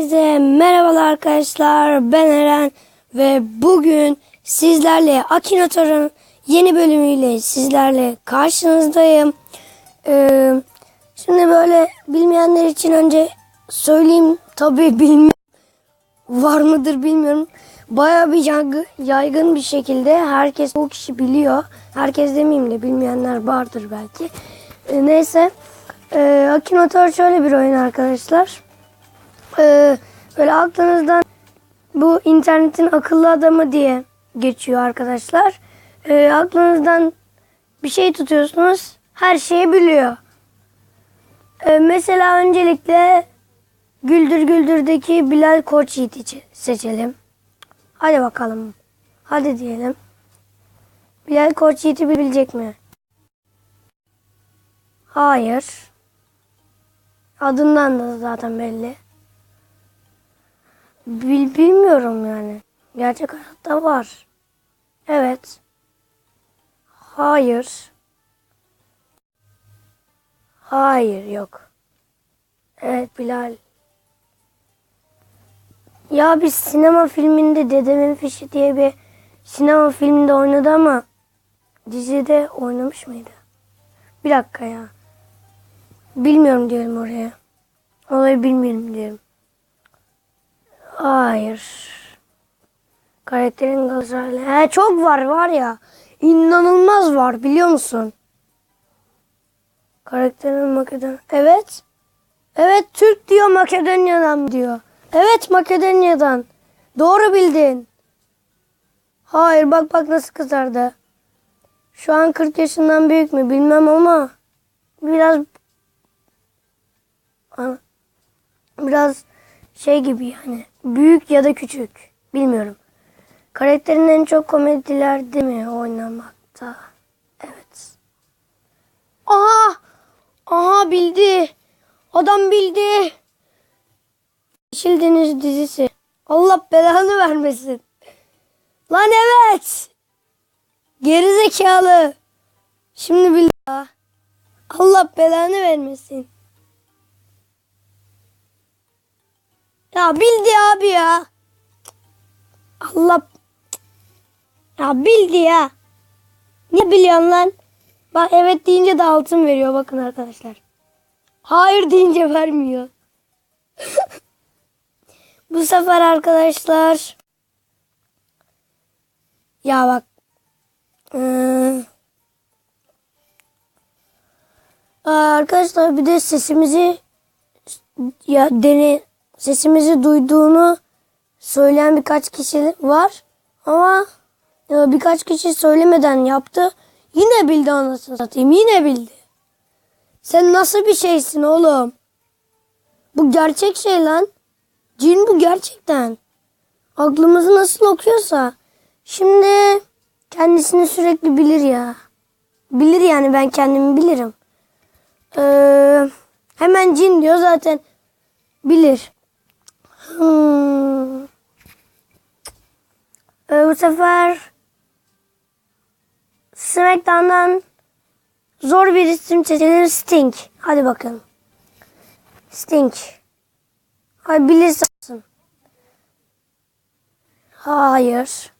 Size merhabalar arkadaşlar ben Eren ve bugün sizlerle Akinator'un yeni bölümüyle sizlerle karşınızdayım. Ee, şimdi böyle bilmeyenler için önce söyleyeyim tabi bilmiyorum var mıdır bilmiyorum. Baya bir yaygın, bir şekilde herkes o kişi biliyor. Herkes demeyeyim de bilmeyenler vardır belki. Ee, neyse. Ee, Akinator şöyle bir oyun arkadaşlar. Ee, böyle aklınızdan bu internetin akıllı adamı diye geçiyor arkadaşlar. Ee, aklınızdan bir şey tutuyorsunuz. Her şeyi biliyor. Ee, mesela öncelikle Güldür Güldür'deki Bilal Koçyiğit'i seçelim. Hadi bakalım. Hadi diyelim. Bilal Koçyiğit'i bilecek mi? Hayır. Adından da zaten belli. Bil, bilmiyorum yani. Gerçek hayatta var. Evet. Hayır. Hayır yok. Evet Bilal. Ya bir sinema filminde Dedemin Fişi diye bir sinema filminde oynadı ama dizide oynamış mıydı? Bir dakika ya. Bilmiyorum diyelim oraya. Olayı bilmiyorum diyelim. Hayır. Karakterin Galatasaraylı. He çok var var ya. İnanılmaz var biliyor musun? Karakterin Makedon. Evet. Evet Türk diyor Makedonya'dan diyor. Evet Makedonya'dan. Doğru bildin. Hayır bak bak nasıl kızardı. Şu an 40 yaşından büyük mü bilmem ama biraz biraz şey gibi yani büyük ya da küçük bilmiyorum. Karakterin en çok komedilerde mi oynamakta? Evet. Aha! Aha bildi. Adam bildi. Yeşil Deniz dizisi. Allah belanı vermesin. Lan evet. Gerizekalı. Şimdi bildi. Allah belanı vermesin. Ya bildi abi ya. Allah. Ya bildi ya. Ne biliyorsun lan? Bak evet deyince de altın veriyor bakın arkadaşlar. Hayır deyince vermiyor. Bu sefer arkadaşlar ya bak ee, arkadaşlar bir de sesimizi ya dene sesimizi duyduğunu söyleyen birkaç kişi var ama e, birkaç kişi söylemeden yaptı. Yine bildi anasını satayım. Yine bildi. Sen nasıl bir şeysin oğlum? Bu gerçek şey lan. Cin bu gerçekten. Aklımızı nasıl okuyorsa. Şimdi kendisini sürekli bilir ya. Bilir yani ben kendimi bilirim. Ee, hemen cin diyor zaten bilir. Hmm. Ee, bu sefer Smackdown'dan zor bir isim seçilir Sting. Hadi bakalım. Sting. Hadi bilirsin. Hayır.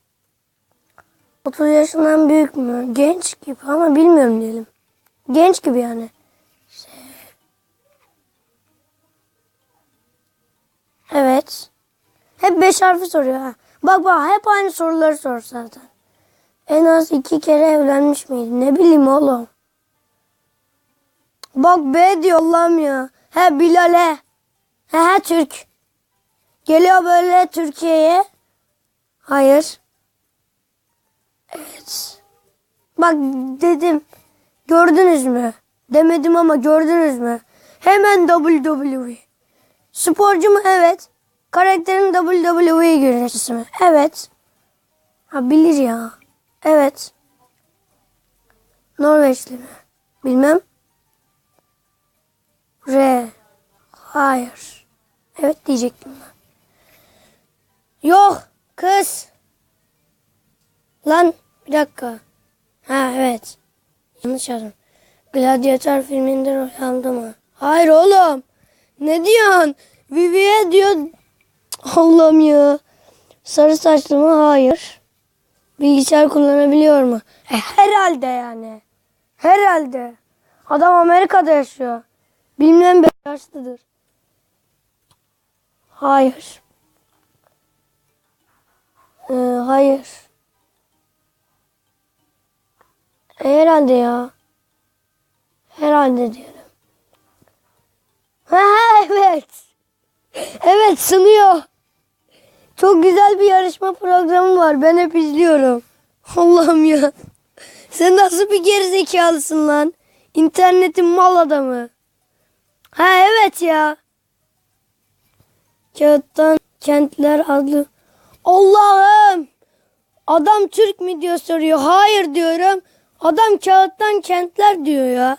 30 yaşından büyük mü? Genç gibi ama bilmiyorum diyelim. Genç gibi yani. Evet. Hep beş harfi soruyor ha. Bak bak hep aynı soruları sor zaten. En az iki kere evlenmiş miydi? Ne bileyim oğlum. Bak B diyor Allah'ım ya. He Bilal'e. He he Türk. Geliyor böyle Türkiye'ye. Hayır. Evet. Bak dedim. Gördünüz mü? Demedim ama gördünüz mü? Hemen WWE. Sporcu mu? Evet. Karakterin WWE güreşçisi mi? Evet. Ha bilir ya. Evet. Norveçli mi? Bilmem. R. Hayır. Evet diyecektim ben. Yok. Kız. Lan bir dakika. Ha evet. Yanlış yazdım. Gladiator filminde rol aldı mı? Hayır oğlum. Ne diyorsun? Vivi'ye diyor Allah'ım ya. Sarı saçlı mı? Hayır. Bilgisayar kullanabiliyor mu? E, herhalde yani. Herhalde. Adam Amerika'da yaşıyor. Bilmem be yaşlıdır. Hayır. Ee, hayır. E, herhalde ya. Herhalde diyorum. Ha evet. Evet sınıyor. Çok güzel bir yarışma programı var. Ben hep izliyorum. Allah'ım ya. Sen nasıl bir gerizekalısın lan? İnternetin mal adamı. Ha evet ya. Kağıttan kentler adlı. Allah'ım. Adam Türk mü diyor soruyor. Hayır diyorum. Adam kağıttan kentler diyor ya.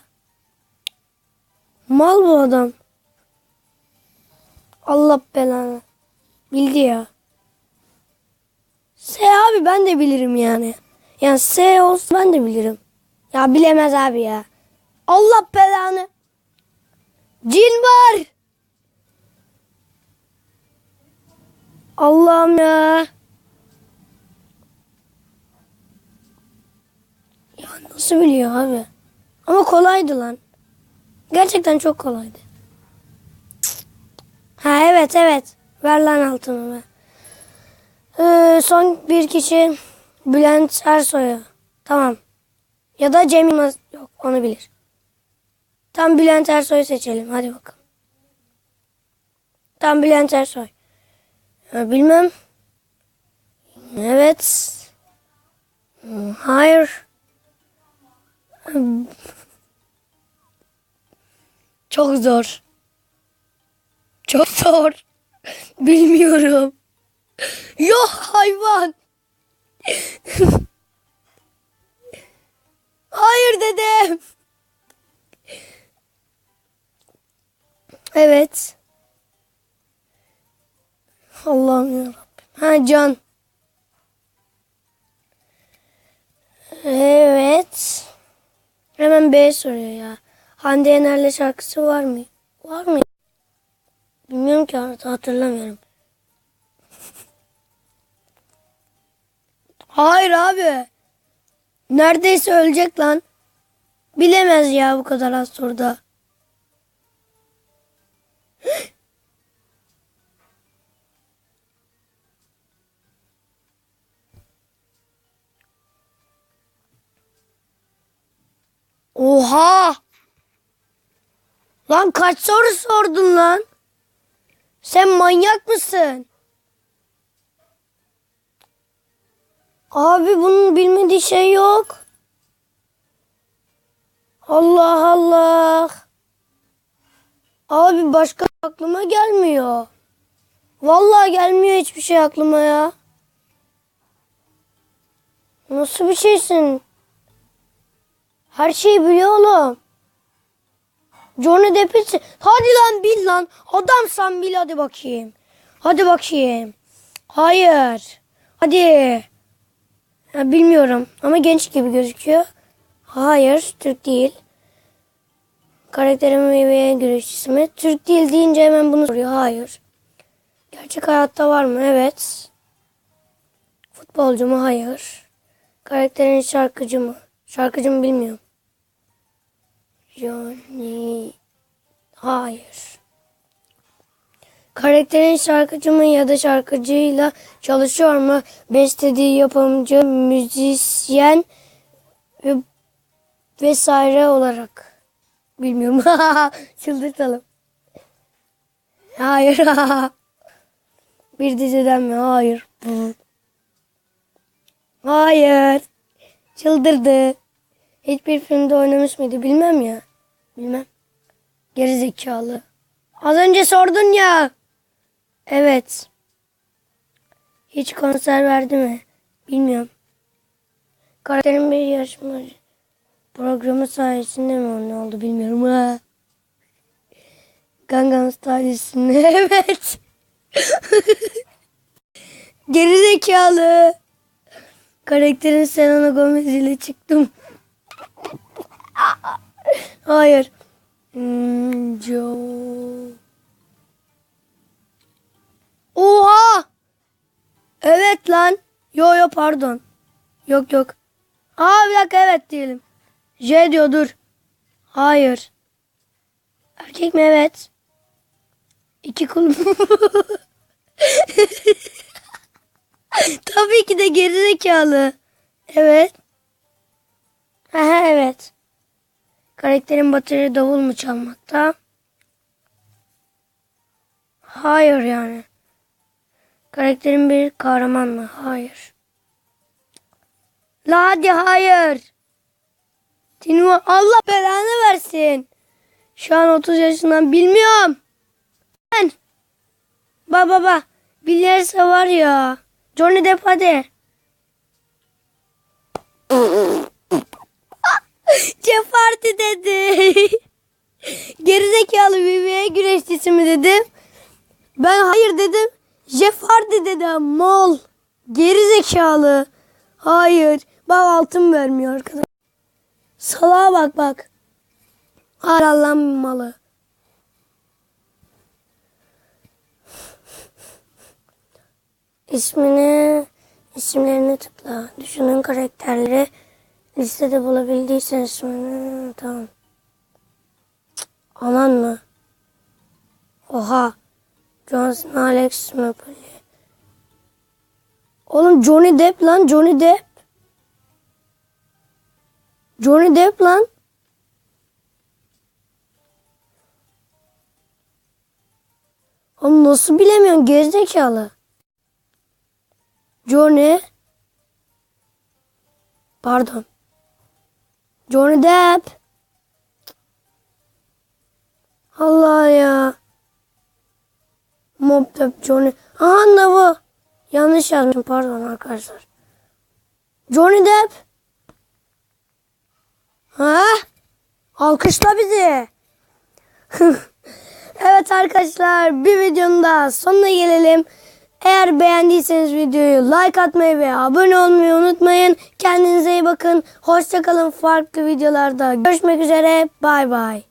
Mal bu adam. Allah belanı. Bildi ya. S abi ben de bilirim yani. Yani S olsa ben de bilirim. Ya bilemez abi ya. Allah belanı. Cin var. Allah'ım ya. Ya nasıl biliyor abi? Ama kolaydı lan. Gerçekten çok kolaydı. Evet evet. Ver lan altını be. Ee, son bir kişi Bülent Ersoy'u. Tamam. Ya da Cem Yılmaz. Yok onu bilir. Tam Bülent Ersoy'u seçelim. Hadi bakalım. Tam Bülent Ersoy. Ya, bilmem. Evet. Hayır. Hmm. Çok zor. Çok zor. Bilmiyorum. Yok hayvan. Hayır dedim. Evet. Allah'ım yarabbim. Ha can. Evet. Hemen B soruyor ya. Hande Yener'le şarkısı var mı? Var mı? Bilmiyorum ki artık hatırlamıyorum. Hayır abi. Neredeyse ölecek lan. Bilemez ya bu kadar az soruda. Oha! Lan kaç soru sordun lan? Sen manyak mısın? Abi bunun bilmediği şey yok. Allah Allah. Abi başka aklıma gelmiyor. Vallahi gelmiyor hiçbir şey aklıma ya. Nasıl bir şeysin? Her şeyi biliyor oğlum. Johnny Depp'in... Hadi lan bil lan. Adamsan bil hadi bakayım. Hadi bakayım. Hayır. Hadi. Ya bilmiyorum ama genç gibi gözüküyor. Hayır, Türk değil. Karakterim ve güreşçisi mi? Türk değil deyince hemen bunu soruyor. Hayır. Gerçek hayatta var mı? Evet. Futbolcu mu? Hayır. Karakterin şarkıcı mı? Şarkıcı mı bilmiyorum. Johnny. Hayır. Karakterin şarkıcı mı ya da şarkıcıyla çalışıyor mu? Bestediği yapımcı, müzisyen ve vesaire olarak. Bilmiyorum. Çıldırtalım. Hayır. Bir diziden mi? Hayır. Hayır. Çıldırdı. Hiçbir filmde oynamış mıydı? Bilmem ya. Bilmem. Geri zekalı. Az önce sordun ya. Evet. Hiç konser verdi mi? Bilmiyorum. Karakterin bir yarışma programı sayesinde mi o ne oldu bilmiyorum. Ha. Gangnam Style isimli. Evet. Geri zekalı. Karakterin Selena Gomez ile çıktım. Hayır. Hmm. Oha! evet lan. Yo yo pardon. Yok yok. Aa bir dakika evet diyelim. J diyor dur. Hayır. Erkek mi evet? İki kulüp. Tabii ki de gerizekalı. Evet. Aha evet. Karakterin batarya davul mu çalmakta? Hayır yani. Karakterin bir kahraman mı? Hayır. La hadi hayır. Tinu Allah belanı versin. Şu an 30 yaşından bilmiyorum. Ben. Ba baba. Bilirse var ya. Johnny Depp hadi. Hardy dedi. Gerizekalı BBA güreşçisi mi dedim. Ben hayır dedim. Jeff Hardy dedi. Mal. Gerizekalı. Hayır. Bak altın vermiyor arkadaş. Salağa bak bak. Allah'ın malı. İsmini, isimlerini tıkla. Düşünün karakterleri listede bulabildiysen ismini. Tamam. Aman mı? Oha. Johnson Alex Monopoly. Oğlum Johnny Depp lan Johnny Depp. Johnny Depp lan. Oğlum nasıl bilemiyorsun gerizekalı. Johnny. Pardon. Johnny Depp. Allah ya. Mob Depp Johnny. Aha da bu. Yanlış yazmışım pardon arkadaşlar. Johnny Depp. Ha? Alkışla bizi. evet arkadaşlar bir videonun daha sonuna gelelim. Eğer beğendiyseniz videoyu like atmayı ve abone olmayı unutmayın. Kendinize iyi bakın. Hoşçakalın farklı videolarda. Görüşmek üzere. Bay bay.